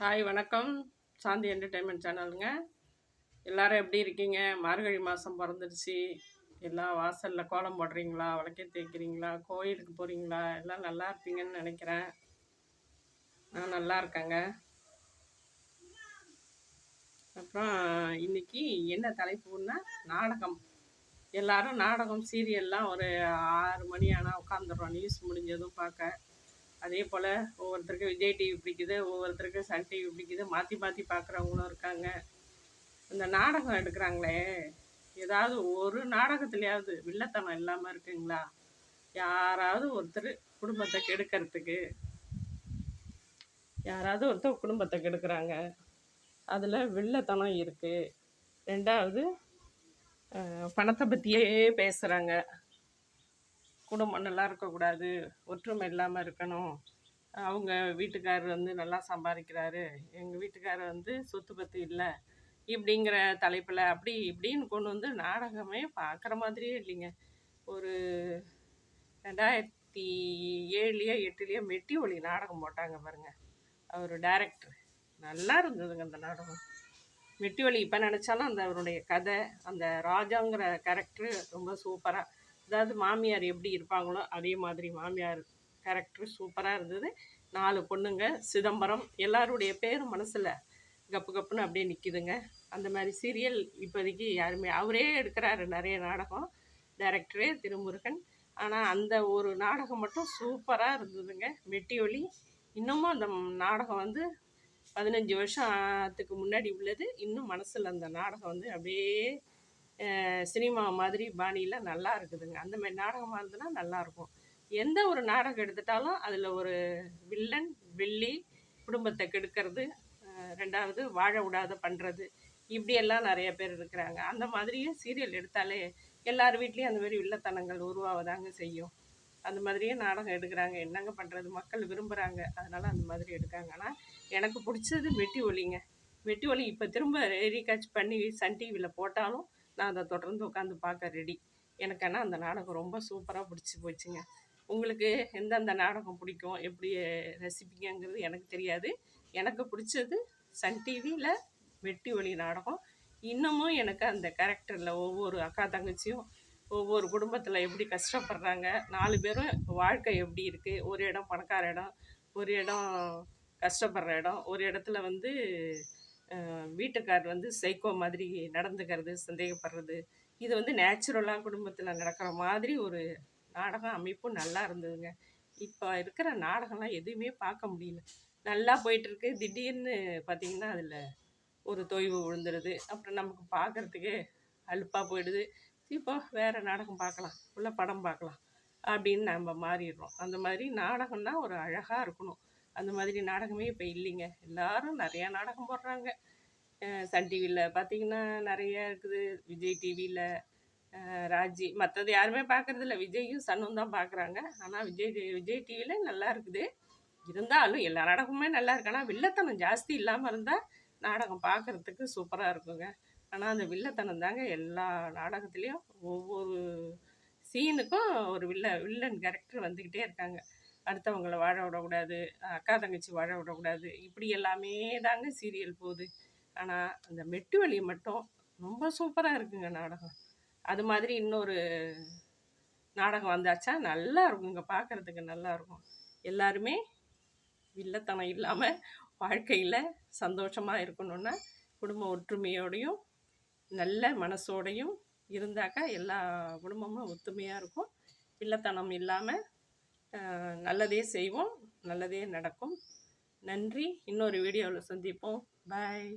Hi வணக்கம். சாந்தி entertainment சேனலுங்க எல்லாரும் எப்படி இருக்கீங்க? மார்கழி மாதம் பிறந்துருச்சு. எல்லாம் வாசலில் கோலம் போடுறீங்களா? விளக்கே தேய்க்கிறீங்களா கோயிலுக்கு போகிறீங்களா எல்லாம் நல்லா இருப்பீங்கன்னு நினைக்கிறேன். நான் நல்லா இருக்கேங்க. அப்புறம் இன்னைக்கு என்ன தலைப்புன்னா நாடகம். எல்லாரும் நாடகம் சீரியல்லாம் ஒரு ஆறு மணி ஆனால் உட்காந்துடுறோம் நியூஸ் முடிஞ்சதும் பார்க்க. அதே போல் ஒவ்வொருத்தருக்கும் விஜய் டிவி பிடிக்குது ஒவ்வொருத்தருக்கும் சன் டிவி பிடிக்குது மாற்றி மாற்றி பார்க்குறவங்களும் இருக்காங்க. இந்த நாடகம் எடுக்கிறாங்களே ஏதாவது ஒரு நாடகத்துலையாவது வில்லத்தனம் இல்லாமல் இருக்குங்களா? யாராவது ஒருத்தர் குடும்பத்தை கெடுக்கிறதுக்கு யாராவது ஒருத்தர் குடும்பத்தை கெடுக்கிறாங்க. அதில் வில்லத்தனம் இருக்குது ரெண்டாவது பணத்தை பற்றியே பேசுகிறாங்க குடும்பம் நல்லா இருக்கக்கூடாது ஒற்றுமை இல்லாமல் இருக்கணும். அவங்க வீட்டுக்காரர் வந்து நல்லா சம்பாதிக்கிறாரு எங்கள் வீட்டுக்காரர் வந்து சொத்து பத்து இல்லை இப்படிங்கிற தலைப்பில் அப்படி இப்படின்னு கொண்டு வந்து நாடகமே பார்க்குற மாதிரியே இல்லைங்க. ஒரு ரெண்டாயிரத்தி ஏழுலையோ எட்டுலேயோ மெட்டி ஒளி நாடகம் போட்டாங்க பாருங்கள் அவர் டேரக்டர் நல்லா இருந்ததுங்க அந்த நாடகம். மெட்டி ஒளி இப்போ நினச்சாலும் அந்த அவருடைய கதை அந்த ராஜாங்கிற கேரக்டரு ரொம்ப சூப்பராக அதாவது மாமியார் எப்படி இருப்பாங்களோ அதே மாதிரி மாமியார் கேரக்டர் சூப்பராக இருந்தது. நாலு பொண்ணுங்க சிதம்பரம் எல்லாருடைய பேரும் மனசில் கப்பு கப்புன்னு அப்படியே நிற்கிதுங்க அந்த மாதிரி சீரியல் இப்போதைக்கு யாருமே அவரே எடுக்கிறாரு நிறைய நாடகம் டைரக்டரே திருமுருகன். ஆனால் அந்த ஒரு நாடகம் மட்டும் சூப்பராக இருந்ததுங்க. மெட்டி ஒளி. இன்னமும் அந்த நாடகம் வந்து பதினஞ்சு வருஷத்துக்கு முன்னாடி உள்ளது. இன்னும் மனசில் அந்த நாடகம் வந்து அப்படியே சினிமா மாதிரி பாணியில் நல்லா இருக்குதுங்க. அந்த மாதிரி நாடகமாக இருந்ததுன்னா நல்லாயிருக்கும் எந்த ஒரு நாடகம் எடுத்துட்டாலும் அதில் ஒரு வில்லன் வெள்ளி குடும்பத்தை கெடுக்கிறது ரெண்டாவது வாழ விடாத பண்ணுறது இப்படியெல்லாம் நிறைய பேர் இருக்கிறாங்க. அந்த மாதிரியே சீரியல் எடுத்தாலே எல்லார் வீட்லேயும் அந்த மாதிரி வில்லத்தனங்கள் உருவாவதாங்க செய்யும். அந்த மாதிரியே நாடகம் எடுக்கிறாங்க. என்னங்க பண்ணுறது மக்கள் விரும்புகிறாங்க அதனால் அந்த மாதிரி எடுக்காங்க ஆனால் எனக்கு பிடிச்சது வெட்டி ஒலிங்க. வெட்டி ஒலி இப்போ திரும்ப ரீகாட்ச் பண்ணி சன் டிவியில் போட்டாலும் நான் அதை தொடர்ந்து உட்காந்து பார்க்க ரெடி எனக்கு ஆனால் அந்த நாடகம் ரொம்ப சூப்பராக பிடிச்சி போச்சுங்க. உங்களுக்கு எந்தெந்த நாடகம் பிடிக்கும் எப்படி ரசிப்பீங்கிறது எனக்கு தெரியாது. எனக்கு பிடிச்சது சன் டிவியில் வெட்டி ஒளி நாடகம். இன்னமும் எனக்கு அந்த கேரக்டரில் ஒவ்வொரு அக்கா தங்கச்சியும் ஒவ்வொரு குடும்பத்தில் எப்படி கஷ்டப்படுறாங்க நாலு பேரும் வாழ்க்கை எப்படி இருக்குது ஒரு இடம் பணக்கார இடம் ஒரு இடம் கஷ்டப்படுற இடம் ஒரு இடத்துல வந்து வீட்டுக்கார் வந்து சைக்கோ மாதிரி நடந்துக்கிறது சந்தேகப்படுறது. இது வந்து நேச்சுரலாக குடும்பத்தில் நடக்கிற மாதிரி ஒரு நாடகம் அமைப்பும் நல்லா இருந்ததுங்க. இப்போ இருக்கிற நாடகம்லாம் எதுவுமே பார்க்க முடியல. நல்லா போயிட்டுருக்கு. திடீர்னு பார்த்திங்கன்னா அதில் ஒரு தொய்வு விழுந்துருது. அப்புறம் நமக்கு பார்க்குறதுக்கே அலுப்பாக போயிடுது. இப்போ வேறு நாடகம் பார்க்கலாம். உள்ள படம் பார்க்கலாம். அப்படின்னு நம்ம மாறிடுறோம். அந்த மாதிரி நாடகம்னா ஒரு அழகாக இருக்கணும். அந்த மாதிரி நாடகமே இப்போ இல்லைங்க. எல்லாரும் நிறையா நாடகம் போடுறாங்க. சன் டிவியில் பார்த்தீங்கன்னா நிறைய இருக்குது. விஜய் டிவியில் ராஜி மற்றது யாருமே பார்க்குறதில்ல விஜயும் சன்னும் தான் பார்க்குறாங்க ஆனால் விஜய் விஜய் டிவியில் நல்லா இருக்குது. இருந்தாலும் எல்லா நாடகமுமே நல்லா இருக்கு. ஆனால் வில்லத்தனம் ஜாஸ்தி இல்லாமல் இருந்தால் நாடகம் பார்க்குறதுக்கு சூப்பராக இருக்குங்க. ஆனால் அந்த வில்லத்தனம் தாங்க எல்லா நாடகத்துலேயும் ஒவ்வொரு சீனுக்கும் ஒரு வில்ல வில்லன் கேரக்டர் வந்துக்கிட்டே இருக்காங்க. அடுத்தவங்களை வாழ விடக்கூடாது அக்கா தங்கச்சி வாழ விடக்கூடாது இப்படி எல்லாமே தாங்க சீரியல் போகுது. ஆனால் அந்த மெட்டு வலி மட்டும் ரொம்ப சூப்பராக இருக்குங்க நாடகம். அது மாதிரி இன்னொரு நாடகம் வந்தாச்சா நல்லா இருக்குங்க பார்க்குறதுக்கு நல்லா இருக்கும். எல்லாருமே வில்லத்தனம் இல்லாமல் வாழ்க்கையில் சந்தோஷமாக இருக்கணுன்னா குடும்ப ஒற்றுமையோடையும் நல்ல மனசோடையும் இருந்தாக்கா எல்லா குடும்பமும் ஒத்துமையாக இருக்கும். வில்லத்தனம் இல்லாமல் நல்லதே செய்வோம் நல்லதே நடக்கும். நன்றி. இன்னொரு வீடியோவில் சந்திப்போம். பாய்